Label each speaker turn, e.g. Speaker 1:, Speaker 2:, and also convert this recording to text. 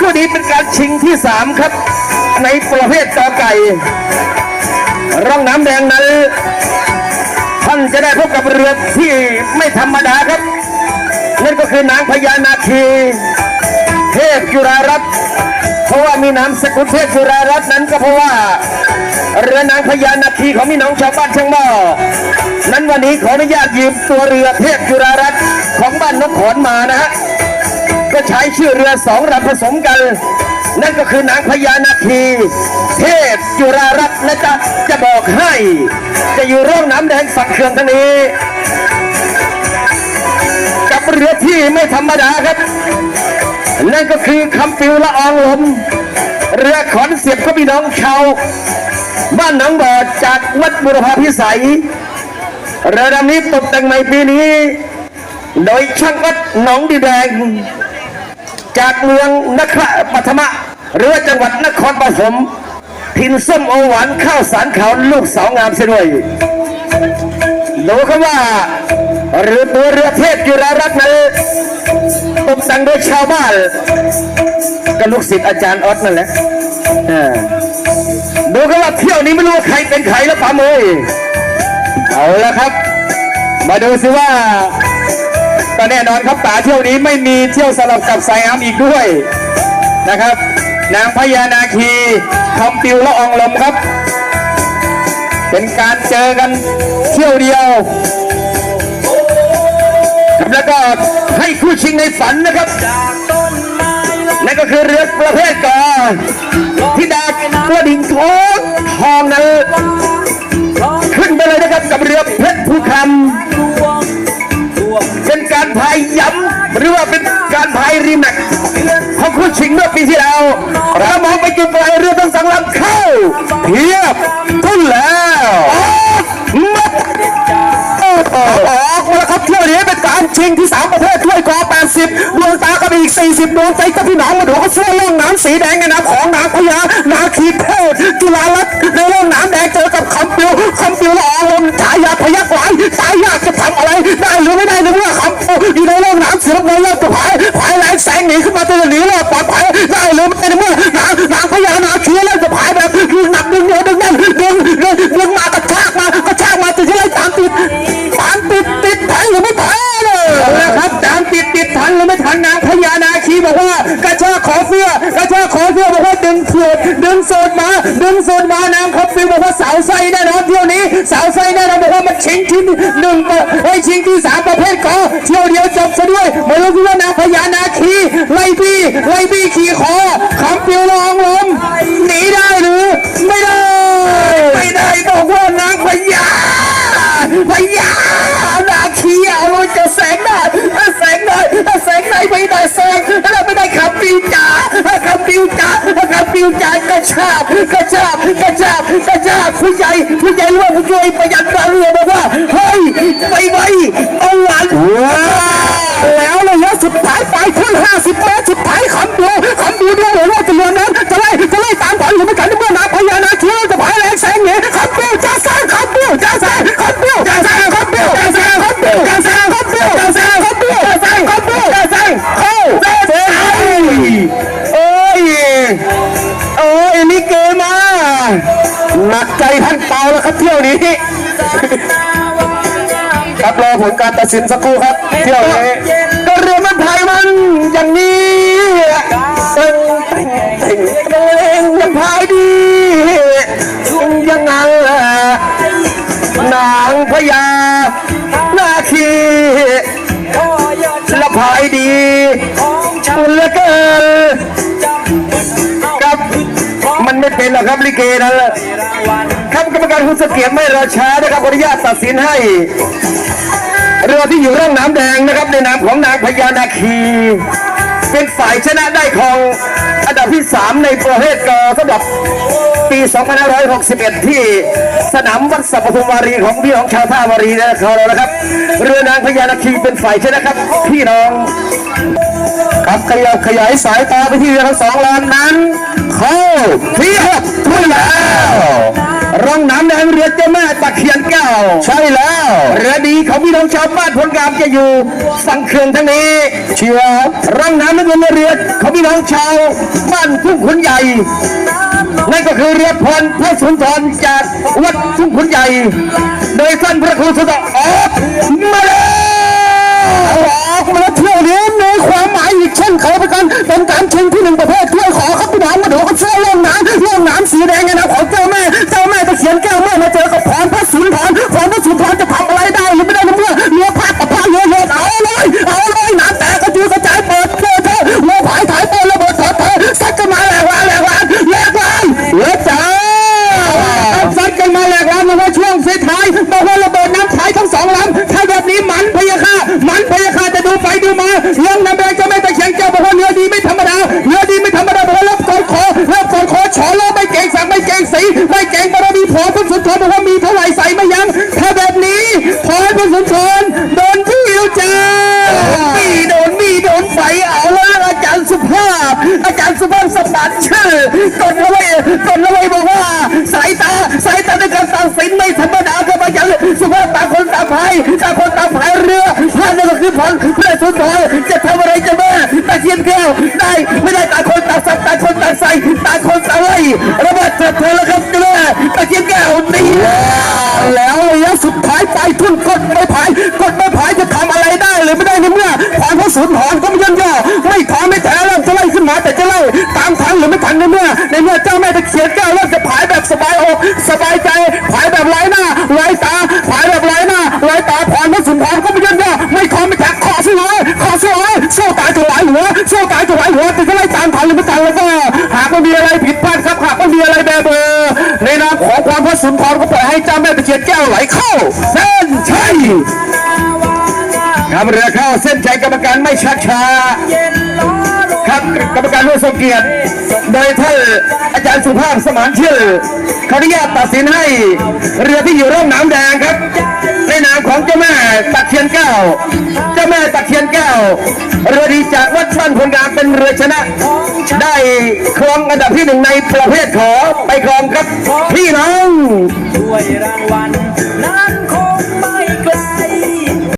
Speaker 1: คู่นี้เป็นการชิงที่สามครับ ในประเภทกอไก่ ร่องน้ำแดงนั้น ท่านจะได้พบกับเรือที่ไม่ธรรมดาครับนั่นก็คือนางพญานาคีเทพจุฬารัตน์เพราะว่ามีนามสกุลเทพจุฬารัตน์นั้นก็เพราะว่า เรือนางพญานาคีของพี่น้องชาวบ้านเชียงหม้อนั้นวันนี้ขออนุญาตยืมตัวเรือเทพจุฬารัตน์ของบ้านนกขอนมานะฮะ ก็ใช้ชื่อเรือสองลำผสมกัน นั่นก็คือนางพญานาคี เทพจุฬารัตน์นะจ๊ะจะบอกให้ จะอยู่ร่องน้ำแดงฝั่งเขื่อนทางนี้กับเรือที่ไม่ธรรมดาครับ นั่นก็คือคำปิวละอองลม เรือขอนเสียบก็พี่น้องชาวบ้านหนองบ่อจากวัดบุรพาพิสัยเรือลำนี้ตกแต่งใหม่ปีนี้ โดยช่างวัดหนองดีแดง จากเมืองนครปัทมะ หรือว่าจังหวัดนครปฐมพินส้มโอหวานข้าวสารขาวลูกสาวงามเสียด้วยดูครับว่าเรือตัวเรือเทพจุฬารัตน์นั้นตกแต่งโดยชาวบ้านก็ลูกศิษย์อาจารย์ออสนั่นแหละดูครับว่าเที่ยวนี้ไม่รู้ใครเป็นใครแล้วป๋าเมยเอาละครับ มาดูสิว่า ก็แน่นอนครับป๋าเที่ยวนี้ไม่มีเที่ยวสลับกับสายอ้ำอีกด้วยนะครับ นางพญานาคีคำปิวละอองลมครับ เป็นการเจอกันเที่ยวเดียวแล้วก็ให้คู่ชิงในฝันนะครับนั่นก็คือเรือประเภทกอที่ดากระดิ่งทองทองนั้นขึ้นไปเลยนะครับกับเรือเพชรภูคำ รือว่าเป็นการพายรีแมกของคู่ชิงเมื่อปีที่แล้วเรามองไปจุดปลายเรือทั้งสองลำเข้าเทียบทุ่นแล้วมัดออกมาแล้วครับเที่ยวนี้เป็นการชิงที่ 3 ประเภทถ้วยกอ80 ดวงตาก็มีอีก 40 ดวงใจกับพี่น้องมาดูเขาเสื้อล่องน้ำสีแดงในน้ำของนางพญานาคีเทพจุฬาลัตในร่องน้ำแดงเจอกับคำปิวคำปิวละอองลมฉายาพยักหลายสายยากจะทำอะไร ได้หรือไม่ได้ในเมื่อคำปิวอยู่ในำเสียงเงินเริ่มจะพายพายแรงแสงหนีขึ้นมาตัวหนีรอดปลอดภัยได้หรือไม่ในเมื่อนางนางพญานาคีเริ่มจะพายแบบหนักดึงเหนียวดึงแน่นดึงดึงดึงมากระชากมากระชากมาจะไล่ตามติดตามติดติดทันหรือไม่ทันเลยนะครับตามติดติดทันหรือไม่ทันนางพญานาคีบอกว่ากระชากขอเสื้อกระชากขอเสื้อบอกว่าดึงสูดดึงสูดมาดึงสูดมานางคอฟฟิวบอกว่าสาวไซแน่นอนเที่ยวนี้สาวไซแน่นอนบอกว่ามันชิงที่หนึ่งไอ้ชิงที่สามประเภทกอเที่ยวเดียวจบซะด้วยไม่รู้ว่านางพญานาคีไล่บี้ไล่บี้ขี่คอ คำปิวลองลมหนีได้หรือไม่ได้ ไม่ได้บอกว่านางพญาพญานาคีเอาลงจะแสงได้แสงได้แสงได้ไม่ได้แสงแล้วไม่ได้ขับปิวจ๋าขับปิวจ๋าขับปิวจ๋ากระชากกระชากกระชากกระชากผู้ใหญ่ผู้ใหญ่ร่วมผู้ช่วยประหยัดการเรือบอกว่าเฮ้ยไปไวเอาหวานแล้วระยะสุดท้ายไปขึ้น50เมตร หนักใจท่านเปาแล้วครับเที่ยวนี้ ครับรอผลการตัดสินสักครู่ครับ เที่ยวนี้ก็เรือมันไทยมันอย่างนี้ต็งต็งต็งเต็งยังพายดียังไงนางพญานาคีและพายดี เป็นหรอกครับลิเกนั่นะครับกรรมการคุณเสกียรไม่รอช้านะครับอนุญาตตัดสินให้ เรือที่อยู่ร่องน้ำแดงนะครับในนามของนางพญานาคี เป็นฝ่ายชนะได้ของ ที่ 3 ในประเภทกอสำหรับปี 2561 ที่สนามวัดสัพพุมวารีของพี่น้องชาวท่าวารีนะครับเรานะครับ เรือนางพญานาคีเป็นฝ่ายชนะครับ พี่น้องครับขยับขยายสายตาไปที่เรือทั้งสองลำนั้น เข้าเทียบทุนแล้ว
Speaker 2: ร่องน้ำแดงเรือเจ้าแม่ตะเคียนแก้วใช่แล้วเรือดีของพี่น้องชาวบ้านพลงามจะอยู่สังเครืองทั้งนี้ เชียวร่องน้ำน้ำเงินเรือของพี่น้องชาวบ้านทุ่งขุนใหญ่นั่นก็คือเรือพรพระสุนทรจากวัดทุ่งขุนใหญ่ โดยท่านพระครูสุดาออกมาแล้วออกมาแล้วเที่ยวนี้มีความหมายอีกเช่นเคยเป็นการเป็นการชิงที่หนึ่งประเภทถ้วยขอครับพี่น้องมาดูกันเสื้อล่องน้ำล่องน้ำสีแดงไงน มาเจอกับพรพระสุนทรพรพระสุนทรจะทำอะไรได้หรือไม่ได้เมื่อเรือพากับพาเรือเรือเอาเลยเอาเลยน้ำแตกกระจุยกระจายเปิดเจอเธอเรือผายถ่ายเปิดระเบิดเถิดเธอซัดกันมาแหลกวานแหลกวานแหลกวานเรือจ้าซัดกันมาแหลกลำมาว่าช่วงสุดท้ายบอกว่าระเบิดน้ำท้ายทั้งสองลำถ้าแบบนี้มันพยาค่ามันพยาค่าจะดูไปดูมาเรื่องน้ำแดงจะไม่ตะเคียงเจ้าบอกว่าเนื้อดีไม่ธรรมดาเนื้อดีไม่ธรรมดาบอกว่ารับกอดคอรับกอดคอฉอโลไม่เก่งสังไม่เก่งสีไม่เก่งบาร อพุทธสุนทรบอกว่ามีเท่าไหร่ใส่ไม่ยั้งถ้าแบบนี้พอพุทธสุนทรโดนพี่แล้วจ้ามีโดนมีโดนไฟเอาแล้วอาจารย์สุภาพ อาจารย์สุภาพสมบัติชื่อกดเอาไว้กดเอาไว้บอกว่าสายตาสายตาในการตัดสินไม่ธรรมดาครับอาจารย์สุภาพตาคนตางพายตาคนตางพายเรือพายนั่นก็คือพรเพื่อสุนทรจะทำอะไรจะแม่ตะเคียนแก้วได้ไม่ได้ตาคนตาสับต่างคนต่าายหัวสู้ตายถวายหัวแต่จะไล่ตามทันหรือไม่ทันแล้วก็หากว่มีอะไรผิดพลาดครับหากว่มีอะไรแบบเบอร์ในนามของความพระสุนทรก็ปล่อยให้เจ้าแม่ตะเคียนแก้วไหลเข้าเส้นชัย ครับเรือเข้าเส้นชัยกรรมการไม่ชักช้าครับกรรมการผู้ทรงเกียรติ โดยท่านอาจารย์สุภาพสมานชื่อขออนุญาตตัดสินให้เรือที่อยู่ร่องน้ำแดงครับ ในนามของเจ้าแม่ตะเคียนแก้วเจ้าแม่ตะเคียนแก้วเรือดีจากวัดบ้านพลงามเป็นเรือชนะ ได้ครองอันดับที่หนึ่งในประเภทขอไปครองครับ พี่น้อง
Speaker 1: ด้วยรางวัล